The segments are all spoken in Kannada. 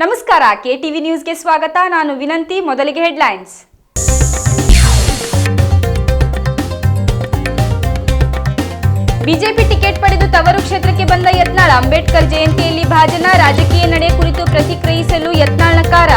ನಮಸ್ಕಾರ ಕೆಟಿವಿ ನ್ಯೂಸ್ಗೆ ಸ್ವಾಗತ. ನಾನು ವಿನಂತಿ, ಮೊದಲಿಗೆ ಹೆಡ್ಲೈನ್ಸ್. ಬಿಜೆಪಿ ಟಿಕೆಟ್ ಪಡೆದು ತವರು ಕ್ಷೇತ್ರಕ್ಕೆ ಬಂದ ಯತ್ನಾಳ್. ಅಂಬೇಡ್ಕರ್ ಜಯಂತಿಯಲ್ಲಿ ಭಾಜನ. ರಾಜಕೀಯ ನಡೆ ಕುರಿತು ಪ್ರತಿಕ್ರಿಯಿಸಲು ಯತ್ನಾಳ್ ನಕಾರ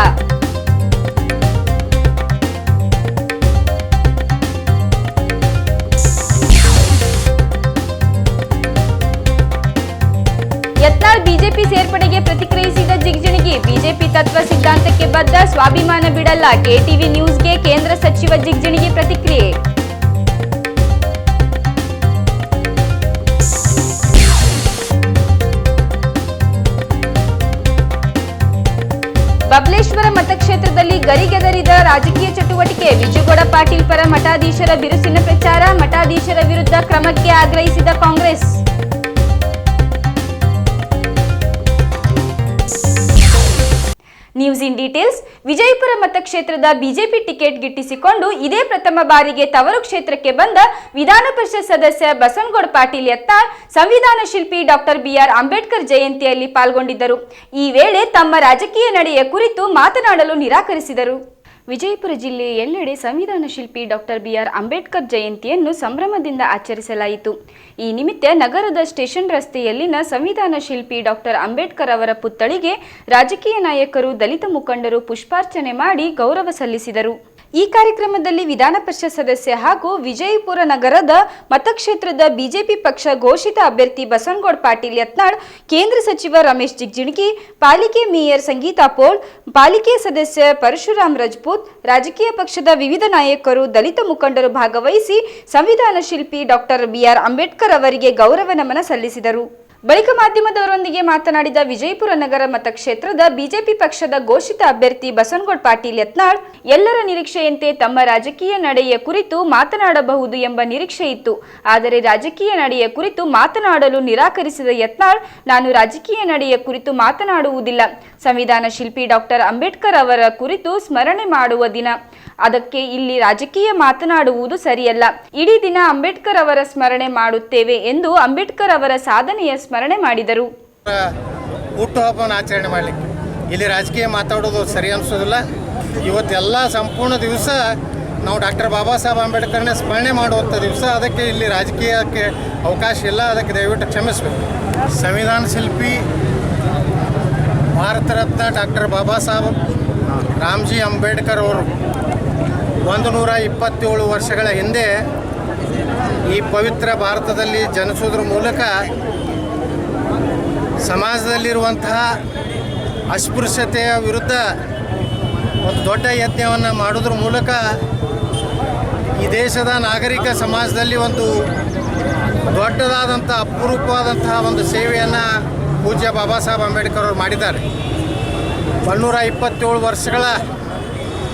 ಯತ್ನಾಳ್ ಬಿಜೆಪಿ ಸೇರ್ಪಡೆಗೆ ಪ್ರತಿಕ್ರಿಯಿಸಿದ ಜಿಗ್ಜಿಣಗಿ ಬಿಜೆಪಿ ತತ್ವ ಸಿದ್ಧಾಂತಕ್ಕೆ ಬದ್ಧ ಸ್ವಾಭಿಮಾನ ಬಿಡಲ್ಲ ಕೆಟಿವಿ ನ್ಯೂಸ್ಗೆ ಕೇಂದ್ರ ಸಚಿವ ಜಿಗ್ಜಿಣಗಿ ಪ್ರತಿಕ್ರಿಯೆ. ಬಬಲೇಶ್ವರ ಮತಕ್ಷೇತ್ರದಲ್ಲಿ ಗರಿಗೆದರಿದ ರಾಜಕೀಯ ಚಟುವಟಿಕೆ, ವಿಜಯಗೌಡ ಪಾಟೀಲ್ ಪರ ಮಠಾಧೀಶರ ಬಿರುಸಿನ ಪ್ರಚಾರ, ಮಠಾಧೀಶರ ವಿರುದ್ಧ ಕ್ರಮಕ್ಕೆ ಆಗ್ರಹಿಸಿದ Congress. News in details Vijayapura ಮತಕ್ಷೇತ್ರದ ಬಿಜೆಪಿ ಟಿಕೆಟ್ ಗಿಟ್ಟಿಸಿಕೊಂಡು ಇದೇ ಪ್ರಥಮ ಬಾರಿಗೆ ತವರು ಕ್ಷೇತ್ರಕ್ಕೆ ಬಂದ ವಿಧಾನ ಪರಿಷತ್ ಸದಸ್ಯ ಬಸವನಗೌಡ ಪಾಟೀಲ್ ಯತ್ನಾಳ್ ಸಂವಿಧಾನ ಶಿಲ್ಪಿ ಡಾಕ್ಟರ್ ಬಿಆರ್ ಅಂಬೇಡ್ಕರ್ ಜಯಂತಿಯಲ್ಲಿ ಪಾಲ್ಗೊಂಡಿದ್ದರು. ಈ ವೇಳೆ ತಮ್ಮ ರಾಜಕೀಯ ನಡೆಯ ಕುರಿತು ಮಾತನಾಡಲು ನಿರಾಕರಿಸಿದರು. ವಿಜಯಪುರ ಜಿಲ್ಲೆಯ ಎಲ್ಲೆಡೆ ಸಂವಿಧಾನ ಶಿಲ್ಪಿ ಡಾಕ್ಟರ್ ಬಿಆರ್ ಅಂಬೇಡ್ಕರ್ ಜಯಂತಿಯನ್ನು ಸಂಭ್ರಮದಿಂದ ಆಚರಿಸಲಾಯಿತು. ಈ ನಿಮಿತ್ತ ನಗರದ ಸ್ಟೇಷನ್ ರಸ್ತೆಯಲ್ಲಿನ ಸಂವಿಧಾನ ಶಿಲ್ಪಿ ಡಾಕ್ಟರ್ ಅಂಬೇಡ್ಕರ್ ಅವರ ಪುತ್ಥಳಿಗೆ ರಾಜಕೀಯ ನಾಯಕರು, ದಲಿತ ಮುಖಂಡರು ಪುಷ್ಪಾರ್ಚನೆ ಮಾಡಿ ಗೌರವ ಸಲ್ಲಿಸಿದರು. ಈ ಕಾರ್ಯಕ್ರಮದಲ್ಲಿ ವಿಧಾನ ಪರಿಷತ್ ಸದಸ್ಯ ಹಾಗೂ ವಿಜಯಪುರ ನಗರದ ಮತಕ್ಷೇತ್ರದ ಬಿಜೆಪಿ ಪಕ್ಷ ಘೋಷಿತ ಅಭ್ಯರ್ಥಿ ಬಸನಗೌಡ ಪಾಟೀಲ್ ಯತ್ನಾಳ್, ಕೇಂದ್ರ ಸಚಿವ ರಮೇಶ್ ಜಿಗಜಿಣಗಿ, ಪಾಲಿಕೆ ಮೇಯರ್ ಸಂಗೀತಾ ಪೋಲ್ ಪಾಲಿಕೆ ಸದಸ್ಯ ಪರಶುರಾಮ್ ರಜಪೂತ್, ರಾಜಕೀಯ ಪಕ್ಷದ ವಿವಿಧ ನಾಯಕರು, ದಲಿತ ಮುಖಂಡರು ಭಾಗವಹಿಸಿ ಸಂವಿಧಾನ ಶಿಲ್ಪಿ ಡಾಕ್ಟರ್ ಬಿಆರ್ ಅಂಬೇಡ್ಕರ್ ಅವರಿಗೆ ಗೌರವ ನಮನ ಸಲ್ಲಿಸಿದರು. ಬಳಿಕ ಮಾಧ್ಯಮದವರೊಂದಿಗೆ ಮಾತನಾಡಿದ ವಿಜಯಪುರ ನಗರ ಮತಕ್ಷೇತ್ರದ ಬಿಜೆಪಿ ಪಕ್ಷದ ಘೋಷಿತ ಅಭ್ಯರ್ಥಿ ಬಸವನಗೌಡ ಪಾಟೀಲ್ ಯತ್ನಾಳ್, ಎಲ್ಲರ ನಿರೀಕ್ಷೆಯಂತೆ ತಮ್ಮ ರಾಜಕೀಯ ನಡೆಯ ಕುರಿತು ಮಾತನಾಡಬಹುದು ಎಂಬ ನಿರೀಕ್ಷೆ ಇತ್ತು. ಆದರೆ ರಾಜಕೀಯ ನಡೆಯ ಕುರಿತು ಮಾತನಾಡಲು ನಿರಾಕರಿಸಿದ ಯತ್ನಾಳ್, ನಾನು ರಾಜಕೀಯ ನಡೆಯ ಕುರಿತು ಮಾತನಾಡುವುದಿಲ್ಲ. ಸಂವಿಧಾನ ಶಿಲ್ಪಿ ಡಾಕ್ಟರ್ ಅಂಬೇಡ್ಕರ್ ಅವರ ಕುರಿತು ಸ್ಮರಣೆ ಮಾಡುವ ದಿನ. ಅದಕ್ಕೆ ಇಲ್ಲಿ ರಾಜಕೀಯ ಮಾತನಾಡುವುದು ಸರಿಯಲ್ಲ. ಇಡೀ ದಿನ ಅಂಬೇಡ್ಕರ್ ಅವರ ಸ್ಮರಣೆ ಮಾಡುತ್ತೇವೆ ಎಂದು ಅಂಬೇಡ್ಕರ್ ಅವರ ಸಾಧನೆಯ ಸ್ಮರಣೆ ಮಾಡಿದರು. ಹುಟ್ಟುಹಬ್ಬವನ್ನು ಆಚರಣೆ ಮಾಡಲಿಕ್ಕೆ. ಇಲ್ಲಿ ರಾಜಕೀಯ ಮಾತಾಡೋದು ಸರಿ ಅನಿಸೋದಿಲ್ಲ. ಇವತ್ತೆಲ್ಲ ಸಂಪೂರ್ಣ ದಿವಸ ನಾವು ಡಾಕ್ಟರ್ ಬಾಬಾ ಸಾಹೇಬ್ ಅಂಬೇಡ್ಕರ್ನ ಸ್ಮರಣೆ ಮಾಡುವಂಥ ದಿವಸ. ಅದಕ್ಕೆ ಇಲ್ಲಿ ರಾಜಕೀಯಕ್ಕೆ ಅವಕಾಶ ಇಲ್ಲ. ಅದಕ್ಕೆ ದಯವಿಟ್ಟು ಕ್ಷಮಿಸಬೇಕು. ಸಂವಿಧಾನ ಶಿಲ್ಪಿ, ಭಾರತ ರತ್ನ ಡಾಕ್ಟರ್ ಬಾಬಾ ಸಾಹೇಬ್, ರಾಮ್ಜಿ ಅಂಬೇಡ್ಕರ್ ಅವರು ಒಂದು ನೂರ ಇಪ್ಪತ್ತೇಳು ವರ್ಷಗಳ ಹಿಂದೆ ಈ ಪವಿತ್ರ ಭಾರತದಲ್ಲಿ ಜನಿಸೋದ್ರ ಮೂಲಕ ಸಮಾಜದಲ್ಲಿರುವಂತಹ ಅಸ್ಪೃಶ್ಯತೆಯ ವಿರುದ್ಧ ಒಂದು ದೊಡ್ಡ ಯತ್ನವನ್ನು ಮಾಡೋದ್ರ ಮೂಲಕ ಈ ದೇಶದ ನಾಗರಿಕ ಸಮಾಜದಲ್ಲಿ ಒಂದು ದೊಡ್ಡದಾದಂಥ ಅಪರೂಪವಾದಂತಹ ಒಂದು ಸೇವೆಯನ್ನು ಪೂಜ್ಯ ಬಾಬಾ ಸಾಹೇಬ್ ಅಂಬೇಡ್ಕರ್ ಅವರು ಮಾಡಿದ್ದಾರೆ. ಒಂದೂರ ಇಪ್ಪತ್ತೇಳು ವರ್ಷಗಳ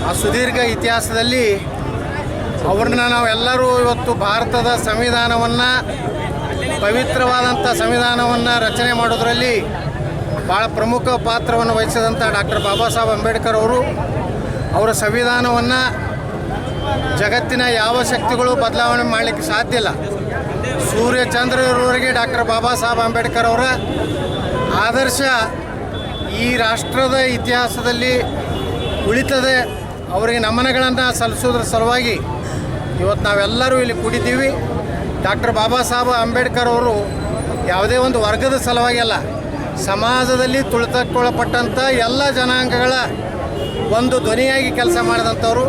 ಆ ಸುದೀರ್ಘ ಇತಿಹಾಸದಲ್ಲಿ ಅವ್ರನ್ನ ನಾವೆಲ್ಲರೂ ಇವತ್ತು ಭಾರತದ ಸಂವಿಧಾನವನ್ನು ಪವಿತ್ರವಾದಂಥ ಸಂವಿಧಾನವನ್ನು ರಚನೆ ಮಾಡೋದರಲ್ಲಿ ಭಾಳ ಪ್ರಮುಖ ಪಾತ್ರವನ್ನು ವಹಿಸಿದಂಥ ಡಾಕ್ಟರ್ ಬಾಬಾ ಸಾಹೇಬ್ ಅಂಬೇಡ್ಕರ್ ಅವರು. ಅವರ ಸಂವಿಧಾನವನ್ನು ಜಗತ್ತಿನ ಯಾವ ಶಕ್ತಿಗಳು ಬದಲಾವಣೆ ಮಾಡಲಿಕ್ಕೆ ಸಾಧ್ಯ ಇಲ್ಲ. ಸೂರ್ಯ ಚಂದ್ರರವರೆಗೆ ಡಾಕ್ಟರ್ ಬಾಬಾ ಸಾಹೇಬ್ ಅಂಬೇಡ್ಕರ್ ಅವರ ಆದರ್ಶ ಈ ರಾಷ್ಟ್ರದ ಇತಿಹಾಸದಲ್ಲಿ ಉಳಿತದೆ. ಅವರಿಗೆ ನಮನಗಳನ್ನು ಸಲ್ಲಿಸೋದ್ರ ಸಲುವಾಗಿ ಇವತ್ತು ನಾವೆಲ್ಲರೂ ಇಲ್ಲಿ ಕೂಡಿದ್ದೀವಿ. ಡಾಕ್ಟರ್ ಬಾಬಾ ಸಾಹೇಬ್ ಅಂಬೇಡ್ಕರ್ ಅವರು ಯಾವುದೇ ಒಂದು ವರ್ಗದ ಸಲುವಾಗಿ ಅಲ್ಲ, ಸಮಾಜದಲ್ಲಿ ತುಳಿತಕ್ಕೊಳಪಟ್ಟಂಥ ಎಲ್ಲ ಜನಾಂಗಗಳ ಒಂದು ಧ್ವನಿಯಾಗಿ ಕೆಲಸ ಮಾಡಿದಂಥವ್ರು.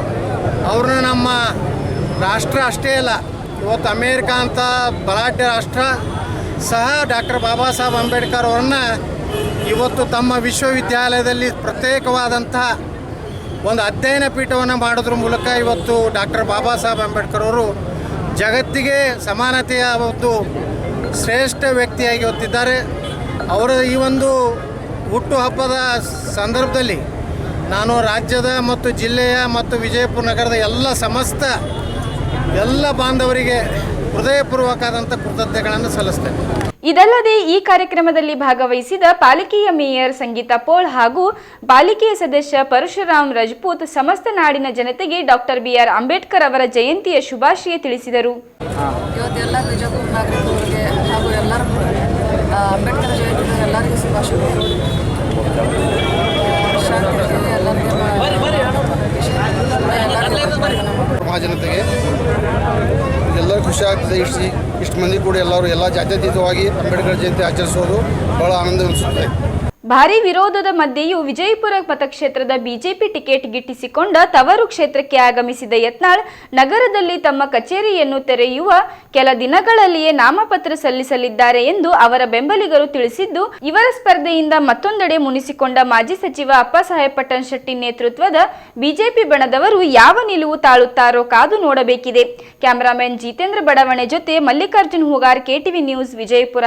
ಅವ್ರನ್ನ ನಮ್ಮ ರಾಷ್ಟ್ರ ಅಷ್ಟೇ ಅಲ್ಲ, ಇವತ್ತು ಅಮೇರಿಕ ಅಂತ ಬಲಾಢ್ಯ ರಾಷ್ಟ್ರ ಸಹ ಡಾಕ್ಟರ್ ಬಾಬಾ ಸಾಹೇಬ್ ಅಂಬೇಡ್ಕರ್ ಅವ್ರನ್ನ ಇವತ್ತು ತಮ್ಮ ವಿಶ್ವವಿದ್ಯಾಲಯದಲ್ಲಿ ಪ್ರತ್ಯೇಕವಾದಂಥ ಒಂದು ಅಧ್ಯಯನ ಪೀಠವನ್ನು ಮಾಡೋದ್ರ ಮೂಲಕ ಇವತ್ತು ಡಾಕ್ಟರ್ ಬಾಬಾ ಸಾಹೇಬ್ ಅಂಬೇಡ್ಕರ್ ಅವರು ಜಗತ್ತಿಗೆ ಸಮಾನತೆಯ ಒಂದು ಶ್ರೇಷ್ಠ ವ್ಯಕ್ತಿಯಾಗಿ ಹೊತ್ತಿದ್ದಾರೆ. ಅವರ ಈ ಒಂದು ಹುಟ್ಟುಹಬ್ಬದ ಸಂದರ್ಭದಲ್ಲಿ ನಾನು ರಾಜ್ಯದ ಮತ್ತು ಜಿಲ್ಲೆಯ ಮತ್ತು ವಿಜಯಪುರ ನಗರದ ಎಲ್ಲ ಸಮಸ್ತ ಎಲ್ಲ ಬಾಂಧವರಿಗೆ ಹೃದಯಪೂರ್ವಕವಾದಂಥ ಕೃತಜ್ಞತೆಗಳನ್ನು ಸಲ್ಲಿಸ್ತೇನೆ. ಇದಲ್ಲದೆ ಈ ಕಾರ್ಯಕ್ರಮದಲ್ಲಿ ಭಾಗವಹಿಸಿದ ಪಾಲಿಕೆಯ ಮೇಯರ್ ಸಂಗೀತಾ ಪೋಳ್ ಹಾಗೂ ಪಾಲಿಕೆಯ ಸದಸ್ಯ ಪರಶುರಾಮ್ ರಜಪೂತ್ ಸಮಸ್ತ ನಾಡಿನ ಜನತೆಗೆ ಡಾಕ್ಟರ್ ಬಿಆರ್ ಅಂಬೇಡ್ಕರ್ ಅವರ ಜಯಂತಿಯ ಶುಭಾಶಯ ತಿಳಿಸಿದರು ಇವತ್ತೆಲ್ಲ ಎಲ್ಲರೂ ಖುಷಿ ಆಗ್ತದೆ. ಇಷ್ಟು ಇಷ್ಟು ಮಂದಿ ಕೂಡ ಎಲ್ಲರೂ ಎಲ್ಲ ಜಾತ್ಯತೀತವಾಗಿ ಅಂಬೇಡ್ಕರ್ ಜಯಂತಿ ಆಚರಿಸೋದು ಭಾಳ ಆನಂದ ಅನಿಸುತ್ತದೆ ಭಾರಿ ವಿರೋಧದ ಮಧ್ಯೆಯೂ ವಿಜಯಪುರ ಮತಕ್ಷೇತ್ರದ ಬಿಜೆಪಿ ಟಿಕೆಟ್ ಗಿಟ್ಟಿಸಿಕೊಂಡ ತವರು ಕ್ಷೇತ್ರಕ್ಕೆ ಆಗಮಿಸಿದ ಯತ್ನಾಳ್ ನಗರದಲ್ಲಿ ತಮ್ಮ ಕಚೇರಿಯನ್ನು ತೆರೆಯುವ ಕೆಲ ದಿನಗಳಲ್ಲಿಯೇ ನಾಮಪತ್ರ ಸಲ್ಲಿಸಲಿದ್ದಾರೆ ಎಂದು ಅವರ ಬೆಂಬಲಿಗರು ತಿಳಿಸಿದ್ದು, ಇವರ ಸ್ಪರ್ಧೆಯಿಂದ ಮತ್ತೊಂದೆಡೆ ಮುನಿಸಿಕೊಂಡ ಮಾಜಿ ಸಚಿವ ಅಪ್ಪಸಾಹೇಬ್ ಪಟ್ಟಣ್ ಶೆಟ್ಟಿ ನೇತೃತ್ವದ ಬಿಜೆಪಿ ಬಣದವರು ಯಾವ ನಿಲುವು ತಾಳುತ್ತಾರೋ ಕಾದು ನೋಡಬೇಕಿದೆ. ಕ್ಯಾಮರಾಮನ್ ಜಿತೇಂದ್ರ ಬಡಾವಣೆ ಜೊತೆ ಮಲ್ಲಿಕಾರ್ಜುನ್ ಹೂಗಾರ್, ಕೆಟಿವಿ ನ್ಯೂಸ್, ವಿಜಯಪುರ.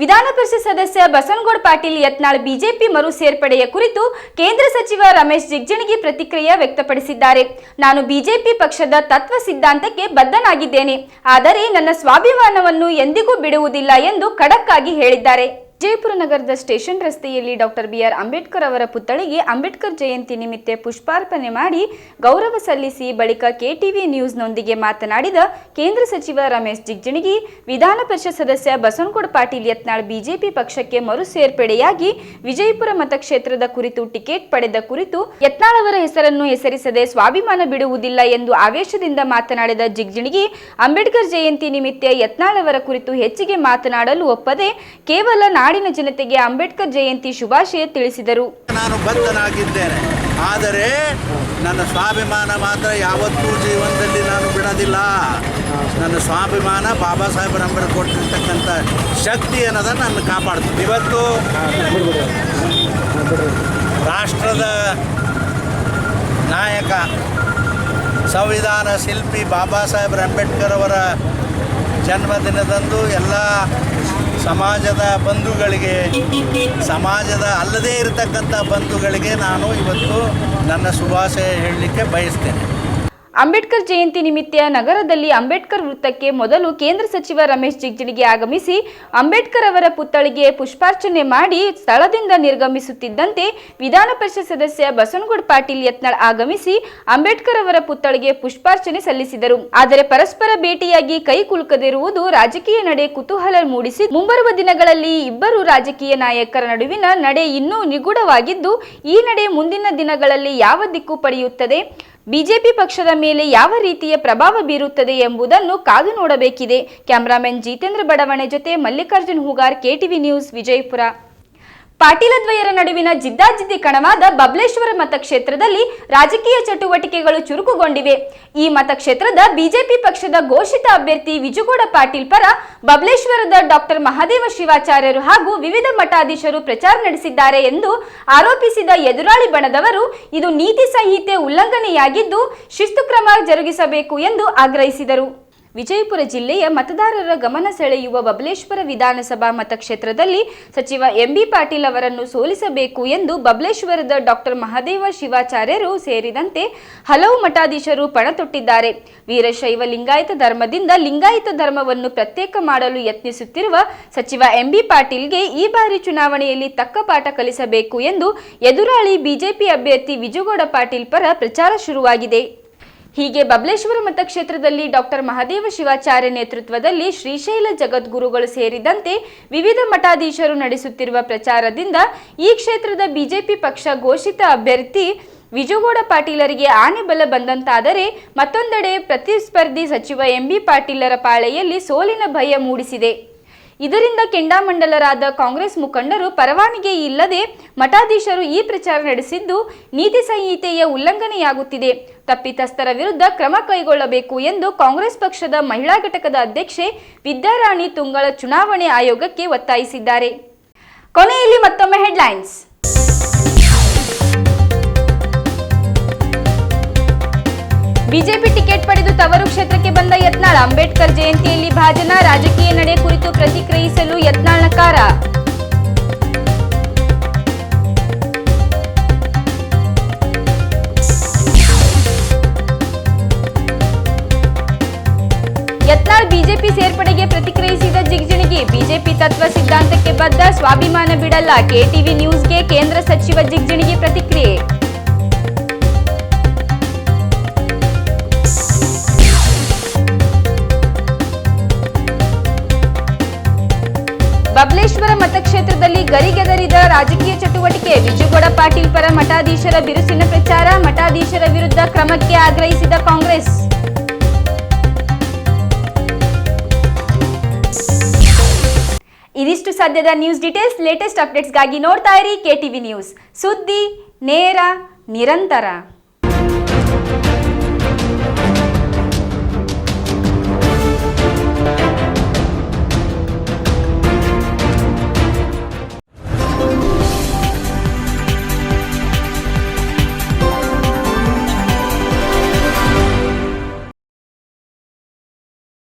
ವಿಧಾನ ಪರಿಷತ್ ಸದಸ್ಯ ಬಸವನಗೌಡ ಪಾಟೀಲ್ ಯತ್ನಾಳ್ ಬಿಜೆಪಿ ಮರು ಸೇರ್ಪಡೆಯ ಕುರಿತು ಕೇಂದ್ರ ಸಚಿವ ರಮೇಶ್ ಜಿಗಜಿಣಗಿ ಪ್ರತಿಕ್ರಿಯೆ ವ್ಯಕ್ತಪಡಿಸಿದ್ದಾರೆ. ನಾನು ಬಿಜೆಪಿ ಪಕ್ಷದ ತತ್ವ ಸಿದ್ಧಾಂತಕ್ಕೆ ಬದ್ಧನಾಗಿದ್ದೇನೆ. ಆದರೆ ನನ್ನ ಸ್ವಾಭಿಮಾನವನ್ನು ಎಂದಿಗೂ ಬಿಡುವುದಿಲ್ಲ ಎಂದು ಖಡಕ್ಕಾಗಿ ಹೇಳಿದ್ದಾರೆ. ವಿಜಯಪುರ ನಗರದ ಸ್ಟೇಷನ್ ರಸ್ತೆಯಲ್ಲಿ ಡಾಕ್ಟರ್ ಬಿಆರ್ ಅಂಬೇಡ್ಕರ್ ಅವರ ಪುತ್ಥಳಿಗೆ ಅಂಬೇಡ್ಕರ್ ಜಯಂತಿ ನಿಮಿತ್ತ ಪುಷ್ಪಾರ್ಪಣೆ ಮಾಡಿ ಗೌರವ ಸಲ್ಲಿಸಿ ಬಳಿಕ ಕೆಟಿವಿ ನ್ಯೂಸ್ನೊಂದಿಗೆ ಮಾತನಾಡಿದ ಕೇಂದ್ರ ಸಚಿವ ರಮೇಶ್ ಜಿಗಜಿಣಗಿ, ವಿಧಾನ ಪರಿಷತ್ ಸದಸ್ಯ ಬಸವನಗೌಡ ಪಾಟೀಲ್ ಯತ್ನಾಳ್ ಬಿಜೆಪಿ ಪಕ್ಷಕ್ಕೆ ಮರು ಸೇರ್ಪಡೆಯಾಗಿ ವಿಜಯಪುರ ಮತಕ್ಷೇತ್ರದ ಕುರಿತು ಟಿಕೆಟ್ ಪಡೆದ ಕುರಿತು ಯತ್ನಾಳ್ ಅವರ ಹೆಸರನ್ನು ಹೆಸರಿಸದೆ ಸ್ವಾಭಿಮಾನ ಬಿಡುವುದಿಲ್ಲ ಎಂದು ಆವೇಶದಿಂದ ಮಾತನಾಡಿದ ಜಿಗಜಿಣಗಿ, ಅಂಬೇಡ್ಕರ್ ಜಯಂತಿ ನಿಮಿತ್ತ ಯತ್ನಾಳ್ ಅವರ ಕುರಿತು ಹೆಚ್ಚಿಗೆ ಮಾತನಾಡಲು ಒಪ್ಪದೆ ಕೇವಲ ನಾಡಿನ ಜನತೆಗೆ ಅಂಬೇಡ್ಕರ್ ಜಯಂತಿ ಶುಭಾಶಯ ತಿಳಿಸಿದರು. ನಾನು ಬದ್ಧನಾಗಿದ್ದೇನೆ. ಆದರೆ ನನ್ನ ಸ್ವಾಭಿಮಾನ ಮಾತ್ರ ಯಾವತ್ತೂ ಜೀವನದಲ್ಲಿ ನಾನು ಬಿಡೋದಿಲ್ಲ. ನನ್ನ ಸ್ವಾಭಿಮಾನ ಬಾಬಾ ಸಾಹೇಬ್ ಅಂಬೇಡ್ಕರ್ ಕೊಟ್ಟಿರ್ತಕ್ಕಂಥ ಶಕ್ತಿ ಅನ್ನೋದನ್ನು ನಾನು ಕಾಪಾಡ್ತೀನಿ. ಇವತ್ತು ರಾಷ್ಟ್ರದ ನಾಯಕ, ಸಂವಿಧಾನ ಶಿಲ್ಪಿ ಬಾಬಾ ಸಾಹೇಬ್ರ ಅಂಬೇಡ್ಕರ್ ಅವರ ಜನ್ಮದಿನದಂದು ಎಲ್ಲ ಸಮಾಜದ ಬಂಧುಗಳಿಗೆ ಸಮಾಜದ ಅಲ್ಲದೇ ಇರತಕ್ಕಂಥ ಬಂಧುಗಳಿಗೆ ನಾನು ಇವತ್ತು ನನ್ನ ಶುಭಾಶಯ ಹೇಳಲಿಕ್ಕೆ ಬಯಸ್ತೇನೆ. ಅಂಬೇಡ್ಕರ್ ಜಯಂತಿ ನಿಮಿತ್ತ ನಗರದಲ್ಲಿ ಅಂಬೇಡ್ಕರ್ ವೃತ್ತಕ್ಕೆ ಮೊದಲು ಕೇಂದ್ರ ಸಚಿವ ರಮೇಶ್ ಜಿಗಜಿಣಗಿ ಆಗಮಿಸಿ ಅಂಬೇಡ್ಕರ್ ಅವರ ಪುತ್ಥಳಿಗೆ ಪುಷ್ಪಾರ್ಚನೆ ಮಾಡಿ ಸ್ಥಳದಿಂದ ನಿರ್ಗಮಿಸುತ್ತಿದ್ದಂತೆ ವಿಧಾನ ಪರಿಷತ್ ಸದಸ್ಯ ಬಸನಗೌಡ ಪಾಟೀಲ್ ಯತ್ನಾಳ್ ಆಗಮಿಸಿ ಅಂಬೇಡ್ಕರ್ ಅವರ ಪುತ್ಥಳಿಗೆ ಪುಷ್ಪಾರ್ಚನೆ ಸಲ್ಲಿಸಿದರು. ಆದರೆ ಪರಸ್ಪರ ಭೇಟಿಯಾಗಿ ಕೈ ಕುಲುಕದಿರುವುದು ರಾಜಕೀಯ ನಡೆ ಕುತೂಹಲ ಮೂಡಿಸಿ ಮುಂಬರುವ ದಿನಗಳಲ್ಲಿ ಇಬ್ಬರು ರಾಜಕೀಯ ನಾಯಕರ ನಡುವಿನ ನಡೆ ಇನ್ನೂ ನಿಗೂಢವಾಗಿದ್ದು, ಈ ನಡೆ ಮುಂದಿನ ದಿನಗಳಲ್ಲಿ ಯಾವ ದಿಕ್ಕು ಪಡೆಯುತ್ತದೆ? ಬಿಜೆಪಿ ಪಕ್ಷದ ಮೇಲೆ ಯಾವ ರೀತಿಯ ಪ್ರಭಾವ ಬೀರುತ್ತದೆ ಎಂಬುದನ್ನು ಕಾದು ನೋಡಬೇಕಿದೆ. ಕ್ಯಾಮರಾಮನ್ ಜಿತೇಂದ್ರ ಬಡಾವಣೆ ಜೊತೆ ಮಲ್ಲಿಕಾರ್ಜುನ್ ಹೂಗಾರ್, ಕೆಟಿವಿ ನ್ಯೂಸ್, ವಿಜಯಪುರ. ಪಾಟೀಲದ್ವಯರ ನಡುವಿನ ಜಿದ್ದಾಜಿದ್ದಿ ಕಣವಾದ ಬಬ್ಲೇಶ್ವರ ಮತಕ್ಷೇತ್ರದಲ್ಲಿ ರಾಜಕೀಯ ಚಟುವಟಿಕೆಗಳು ಚುರುಕುಗೊಂಡಿವೆ. ಈ ಮತಕ್ಷೇತ್ರದ ಬಿಜೆಪಿ ಪಕ್ಷದ ಘೋಷಿತ ಅಭ್ಯರ್ಥಿ ವಿಜುಗೌಡ ಪಾಟೀಲ್ ಪರ ಬಬ್ಲೇಶ್ವರದ ಡಾಕ್ಟರ್ ಮಹಾದೇವ ಶಿವಾಚಾರ್ಯರು ಹಾಗೂ ವಿವಿಧ ಮಠಾಧೀಶರು ಪ್ರಚಾರ ನಡೆಸಿದ್ದಾರೆ ಎಂದು ಆರೋಪಿಸಿದ ಎದುರಾಳಿ ಬಣದವರು ಇದು ನೀತಿ ಸಂಹಿತೆ ಉಲ್ಲಂಘನೆಯಾಗಿದ್ದು ಶಿಸ್ತು ಕ್ರಮ ಜರುಗಿಸಬೇಕು ಎಂದು ಆಗ್ರಹಿಸಿದರು. ವಿಜಯಪುರ ಜಿಲ್ಲೆಯ ಮತದಾರರ ಗಮನ ಸೆಳೆಯುವ ಬಬಲೇಶ್ವರ ವಿಧಾನಸಭಾ ಮತಕ್ಷೇತ್ರದಲ್ಲಿ ಸಚಿವ ಎಂಬಿ ಪಾಟೀಲ್ ಅವರನ್ನು ಸೋಲಿಸಬೇಕು ಎಂದು ಬಬಲೇಶ್ವರದ ಡಾಕ್ಟರ್ ಮಹಾದೇವ ಶಿವಾಚಾರ್ಯರು ಸೇರಿದಂತೆ ಹಲವು ಮಠಾಧೀಶರು ಪಣತೊಟ್ಟಿದ್ದಾರೆ. ವೀರಶೈವ ಲಿಂಗಾಯತ ಧರ್ಮದಿಂದ ಲಿಂಗಾಯತ ಧರ್ಮವನ್ನು ಪ್ರತ್ಯೇಕ ಮಾಡಲು ಯತ್ನಿಸುತ್ತಿರುವ ಸಚಿವ ಎಂಬಿ ಪಾಟೀಲ್ಗೆ ಈ ಬಾರಿ ಚುನಾವಣೆಯಲ್ಲಿ ತಕ್ಕ ಪಾಠ ಕಲಿಸಬೇಕು ಎಂದು ಎದುರಾಳಿ ಬಿಜೆಪಿ ಅಭ್ಯರ್ಥಿ ವಿಜುಗೌಡ ಪಾಟೀಲ್ ಪರ ಪ್ರಚಾರ ಶುರುವಾಗಿದೆ. ಹೀಗೆ ಬಬಲೇಶ್ವರ ಮತಕ್ಷೇತ್ರದಲ್ಲಿ ಡಾಕ್ಟರ್ ಮಹಾದೇವ ಶಿವಾಚಾರ್ಯ ನೇತೃತ್ವದಲ್ಲಿ ಶ್ರೀಶೈಲ ಜಗದ್ಗುರುಗಳು ಸೇರಿದಂತೆ ವಿವಿಧ ಮಠಾಧೀಶರು ನಡೆಸುತ್ತಿರುವ ಪ್ರಚಾರದಿಂದ ಈ ಕ್ಷೇತ್ರದ ಬಿಜೆಪಿ ಪಕ್ಷ ಘೋಷಿತ ಅಭ್ಯರ್ಥಿ ವಿಜುಗೌಡ ಪಾಟೀಲರಿಗೆ ಆನೆ ಬಲ ಬಂದಂತಾದರೆ ಮತ್ತೊಂದೆಡೆ ಪ್ರತಿಸ್ಪರ್ಧಿ ಸಚಿವ ಎಂಬಿ ಪಾಟೀಲರ ಪಾಳೆಯಲ್ಲಿ ಸೋಲಿನ ಭಯ ಮೂಡಿಸಿದೆ. ಇದರಿಂದ ಕೆಂಡಾಮಂಡಲರಾದ ಕಾಂಗ್ರೆಸ್ ಮುಖಂಡರು ಪರವಾನಿಗೆ ಇಲ್ಲದೆ ಮಠಾಧೀಶರು ಈ ಪ್ರಚಾರ ನಡೆಸಿದ್ದು, ನೀತಿ ಸಂಹಿತೆಯ ಉಲ್ಲಂಘನೆಯಾಗುತ್ತಿದೆ. ತಪ್ಪಿತಸ್ಥರ ವಿರುದ್ಧ ಕ್ರಮ ಕೈಗೊಳ್ಳಬೇಕು ಎಂದು ಕಾಂಗ್ರೆಸ್ ಪಕ್ಷದ ಮಹಿಳಾ ಘಟಕದ ಅಧ್ಯಕ್ಷೆ ವಿದ್ಯಾರಾಣಿ ತುಂಗಳ ಚುನಾವಣೆ ಆಯೋಗಕ್ಕೆ ಒತ್ತಾಯಿಸಿದ್ದಾರೆ. ಕೊನೆಯಲ್ಲಿ ಮತ್ತೊಮ್ಮೆ ಹೆಡ್ಲೈನ್ಸ್ ಬಿಜೆಪಿ ಟಿಕೆಟ್ ಪಡೆದು ತವರು ಕ್ಷೇತ್ರಕ್ಕೆ ಬಂದ ಯತ್ನಾಳ್. ಅಂಬೇಡ್ಕರ್ ಜಯಂತಿಯಲ್ಲಿ ಭಾಜನ ರಾಜಕೀಯ ನಡೆ ಕುರಿತು ಪ್ರತಿಕ್ರಿಯಿಸಲು ಯತ್ನಾಳ್ ನಕಾರ ಯತ್ನಾಳ್ ಬಿಜೆಪಿ ಸೇರ್ಪಡೆಗೆ ಪ್ರತಿಕ್ರಿಯಿಸಿದ ಜಿಗ್ಜಿಣಿಗೆ. ಬಿಜೆಪಿ ತತ್ವ ಸಿದ್ಧಾಂತಕ್ಕೆ ಬದ್ಧ, ಸ್ವಾಭಿಮಾನ ಬಿಡಲ್ಲ. ಕೆಟಿವಿ ನ್ಯೂಸ್ಗೆ ಕೇಂದ್ರ ಸಚಿವ ಜಿಗ್ಜಿಣಿಗೆ ಪ್ರತಿಕ್ರಿಯೆ. ಮತಕ್ಷೇತ್ರದಲ್ಲಿ ಗರಿಗೆದರಿದ ರಾಜಕೀಯ ಚಟುವಟಿಕೆ. ವಿಜುಗೌಡ ಪಾಟೀಲ್ ಪರ ಮಠಾಧೀಶರ ಬಿರುಸಿನ ಪ್ರಚಾರ, ಮಠಾಧೀಶರ ವಿರುದ್ಧ ಕ್ರಮಕ್ಕೆ ಆಗ್ರಹಿಸಿದ ಕಾಂಗ್ರೆಸ್. ಇದಿಷ್ಟು ಸದ್ಯದ ನ್ಯೂಸ್ ಡೀಟೇಲ್ಸ್. ಲೇಟೆಸ್ಟ್ ಅಪ್ಡೇಟ್ಸ್ಗಾಗಿ ನೋಡ್ತಾ ಇರಿ ಕೆಟಿವಿ ನ್ಯೂಸ್. ಸುದ್ದಿ ನೇರ, ನಿರಂತರ.